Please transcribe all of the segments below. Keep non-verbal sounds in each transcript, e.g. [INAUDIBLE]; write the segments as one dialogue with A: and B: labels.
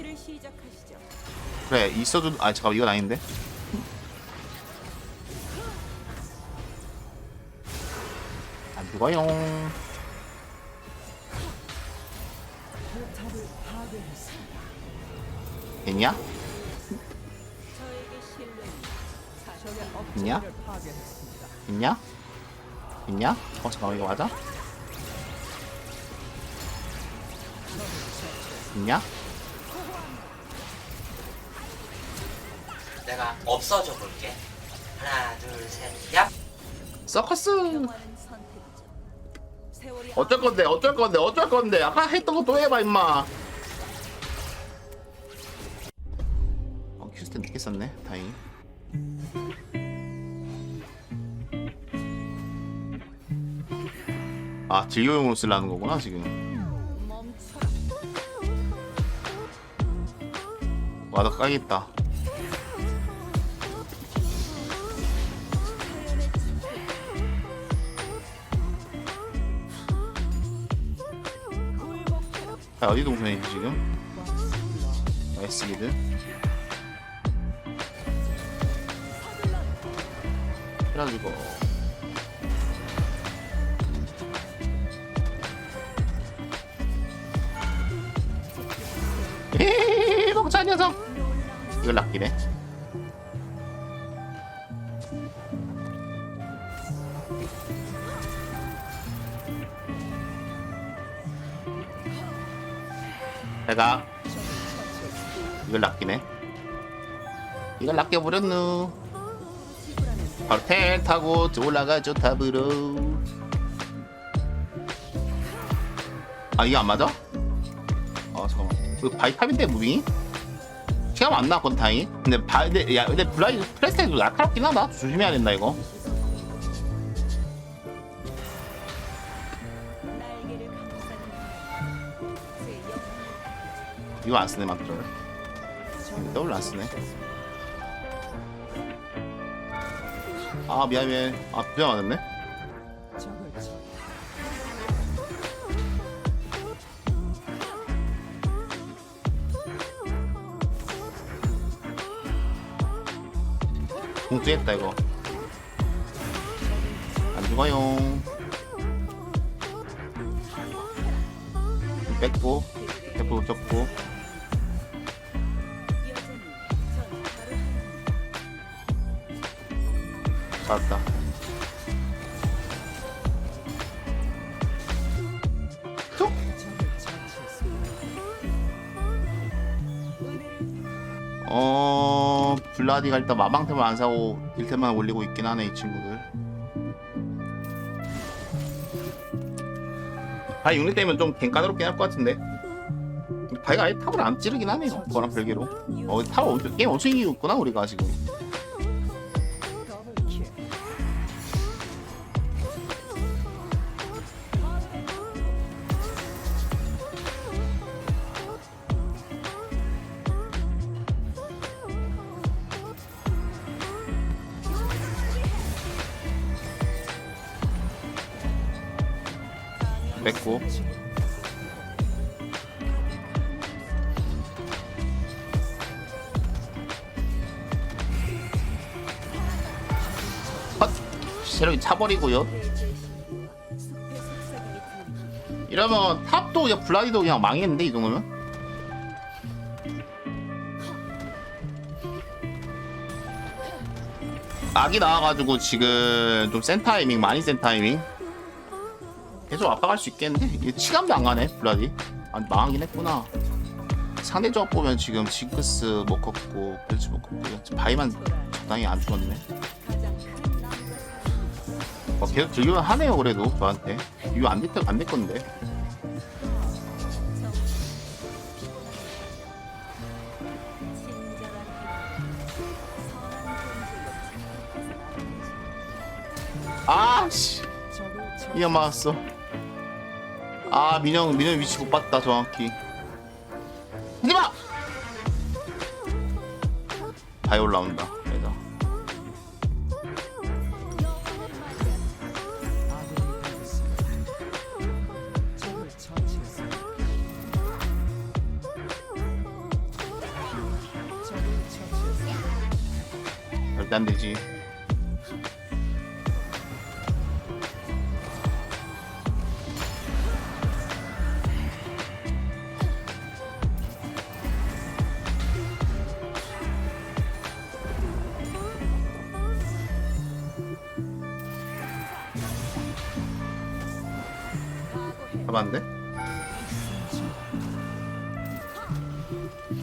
A: 처치를 시작하시죠.
B: 그래 있어도 아 잠깐 이건 아닌데 안 죽어요 됐냐?
A: 저에게
B: 있냐? 있냐? 있냐? 어 잠깐만 이거 맞아? 있냐?
C: 내가 없어져 볼게. 하나, 둘, 셋, 얍.
B: 서커스! 어쩔 건데 어쩔 건데 어쩔 건데. 아까 했던 거 또 해봐 임마. 어 큐스텐 늦게 썼네. 다행히. 아 진료용으로 쓰려는 거구나 지금. 와나 까겠다 자 어디 동선이지 지금? 나이스 기드. 해가지고 에헤헤헤 녹차 녀석. 이걸 낚이네 내가 이걸 낚이네. 이걸 낚여버렸누. 바로 텔 타고 올라가죠 탑으로 아 이게 안 맞아? 아 잠깐만. 그 바이팝인데 무빙이? 시간 안 나왔건 다행히 근데 바 근데 야 근데 블라이 플레스테도 날카롭긴 하다. 조심해야 된다 이거 이거 안 쓰네 맞죠? 더블 안 쓰네. 아 미안 미안. 아 부정 안 했네? 공수했다 이거. 안 죽어요. 뺐고 대포 놓쳤고 맞다. 쏙! 어 블라디가 일단 마방템을 안 사고 딜템만 올리고 있긴 하네 이 친구들. 바이 6리 때문에 좀 갱까다롭긴 할 것 같은데. 바이가 아예 탑을 안 찌르긴 하네요 그거랑 별개로. 어탑 엄청 게임 엄청 이기고 있구나 우리가 지금 뺐고 헛! 체력이 차버리고요 이러면 탑도 그냥 블라디도 그냥 망했는데 이 정도면? 악이 나와가지고 지금 좀 센 타이밍 많이 센 타이밍 계속 압박할 수 있겠는데 이게 치감도 안 가네 블라디. 아 망하긴 했구나. 상대 조합 보면 지금 징크스 못 걷고 벨츠 못 걷고 바이만 적당히 안 죽었네. 어, 계속 들기만 하네요 그래도 저한테. 이거 안 됐, 안될 건데. 아씨. 이어 맞았어 아 민영 민영 위치 못 봤다 정확히. 하지마! 바이 올라온다. 얘들아 절대 안되지.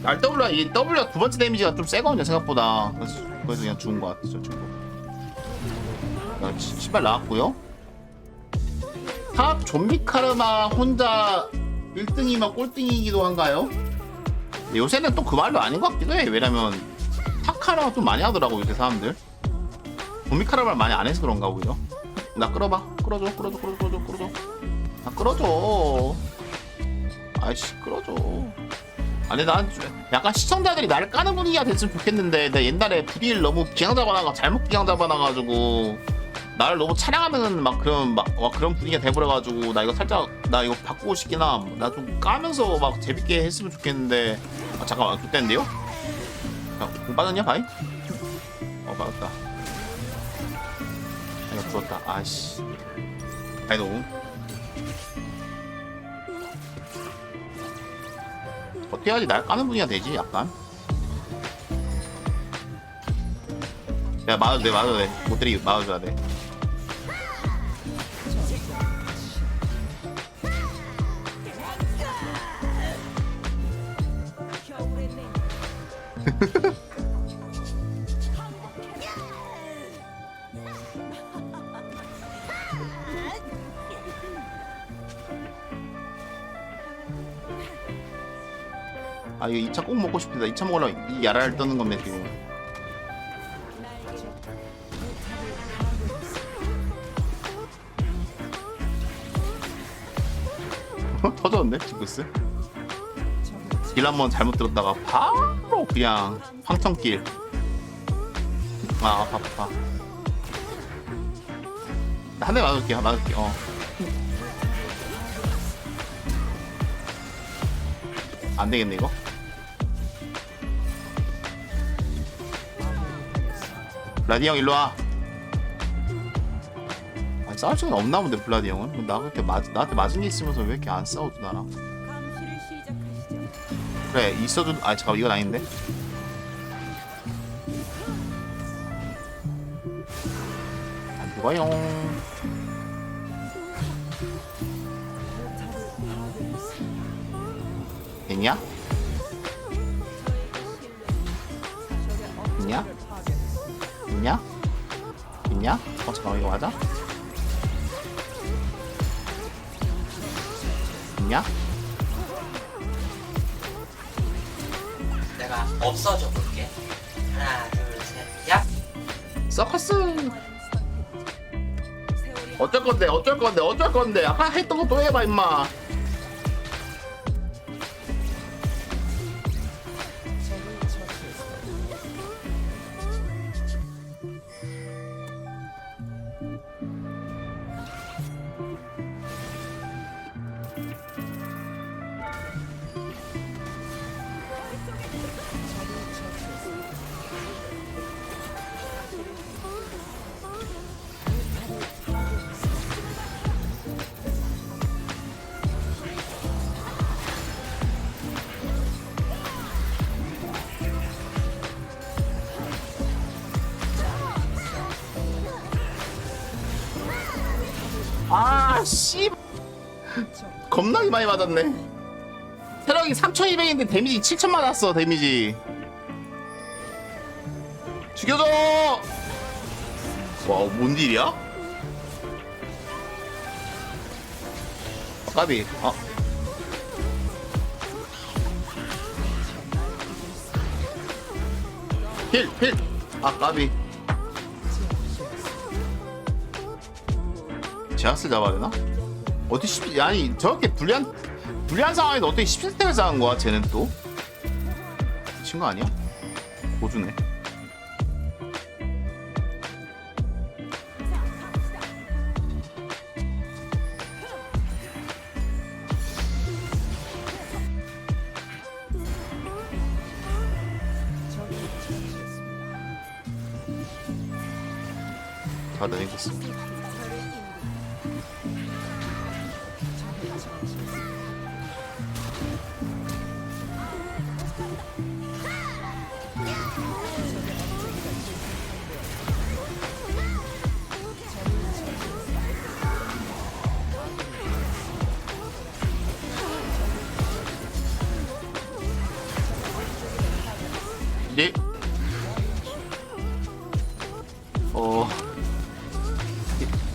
B: RW가 이 W가 두 번째 데미지가 좀 세거든요 생각보다. 그래서, 그래서 그냥 죽은 것 같죠 친구. 신발 나왔고요. 탑 좀비 카르마 혼자 1등이면 꼴등이기도 한가요? 요새는 또 그 말도 아닌 것 같기도 해. 왜냐면 탑 카르마 좀 많이 하더라고 요새 사람들. 좀비 카르마를 많이 안 해서 그런가 보죠 나 끌어봐. 끌어줘 끌어줘 끌어줘 끌어줘 끌어줘. 아 끌어줘. 아이씨 끌어줘 아니 난 좀- 약간 시청자들이 나를 까는 분위기가 됐으면 좋겠는데 내 옛날에 불일 너무 기강 잡아나가 잘못 기강 잡아나가지고 나를 너무 차량하는 막 그런 막, 막 그런 분위기가 돼버려가지고 나 이거 살짝 나 이거 바꾸고 싶긴 함나 좀 까면서 막 재밌게 했으면 좋겠는데. 아 잠깐만 그때인데요? 공 빠졌냐 바이? 어 빠졌다. 아니 부었다. 아씨. 바이 너무 해야지. 날 까는 분위기가 되지 약간. 야 맞아도 돼 맞아도 돼못 때리게 맞아줘야 돼 [LAUGHS] 아 이거 2차 꼭 먹고 싶다. 2차 먹으려면 이 야라를 떠는 건데 지금.
A: 날개
B: 터졌는데 징크스? 길 한번 잘못 들었다가 바로 그냥 황천길. 아 아파 아파. 한대 맞을게 맞을게 어. 안되겠네 이거 블라디 형 일로 와 아, 싸울 시간 없나 본데 블라디 형은 나 그렇게 맞, 나한테 맞은 게 있으면서 왜 이렇게 안 싸워줘 나랑. 그래 있어도 아 잠깐 이건 아닌데 안 죽어요 됐냐? 있냐? 있냐? 있냐? 어 잠깐만 이거 맞아? 있냐?
C: 내가 없어져 볼게. 하나, 둘, 셋, 야!
B: 서커스 어쩔 건데 어쩔 건데 어쩔 건데 아까 했던 거 또 해봐 임마 아 씨 겁나게 많이 맞았네 체력이 3200인데 데미지 7000 맞았어 데미지 죽여줘 와뭔 딜이야? 까비 아 힐! 힐! 아 까비 제아스 잡아야 되나? 어떻게 10, 아니 저렇게 불리한 불리한 상황에서 어떻게 17대 쌓은 거야 쟤는 또거 아니야? 고주네 네. 어.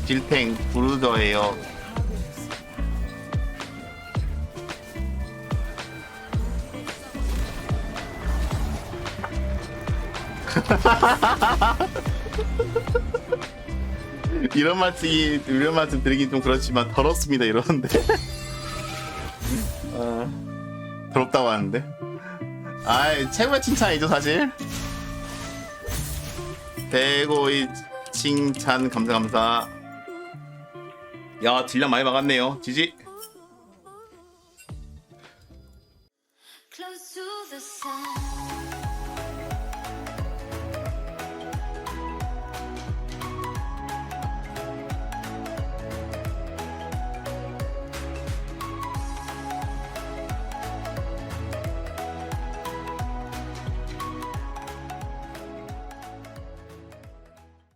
B: 딜탱 브루저예요. [LAUGHS] 이런 말씀 이런 말씀 드리긴 좀 그렇지만 더럽습니다 이러는데 [LAUGHS] 어, 더럽다고 하는데 아 최고의 칭찬이죠 사실. 대고의 칭찬 감사 감사. 야 딜량 많이 막았네요. 지지.